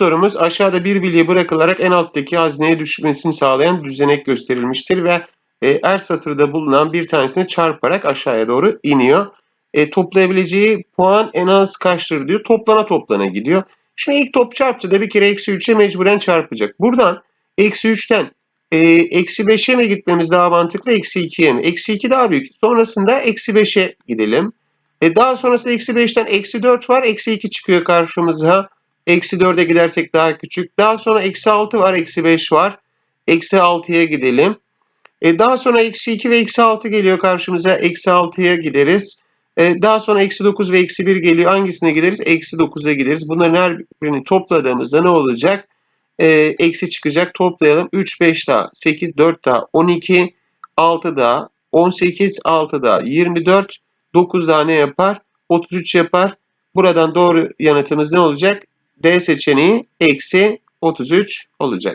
sorumuz aşağıda bir bilye bırakılarak en alttaki hazneye düşmesini sağlayan düzenek gösterilmiştir ve e, her satırda bulunan bir tanesini çarparak aşağıya doğru iniyor. E, toplayabileceği puan en az kaçtır diyor. Toplana toplana gidiyor. Şimdi ilk top çarptı da bir kere eksi 3'e mecburen çarpacak. Buradan eksi 3'ten e, eksi 5'e mi gitmemiz daha mantıklı eksi 2'ye mi? Eksi 2 daha büyük. Sonrasında eksi 5'e gidelim. E, daha sonrasında eksi 5'ten eksi 4 var. Eksi 2 çıkıyor karşımıza. Eksi 4'e gidersek daha küçük. Daha sonra eksi 6 var. Eksi 5 var. Eksi 6'ya gidelim. E, daha sonra eksi 2 ve eksi 6 geliyor karşımıza. Eksi 6'ya gideriz. E, daha sonra eksi 9 ve eksi 1 geliyor. Hangisine gideriz? Eksi 9'a gideriz. Bunların her birini topladığımızda ne olacak? E, eksi çıkacak. Toplayalım. 3, 5 daha. 8, 4 daha. 12, 6 daha. 18, 6 daha. 24, 9 daha ne yapar? 33 yapar. Buradan doğru yanıtımız ne olacak? D seçeneği eksi 33 olacak.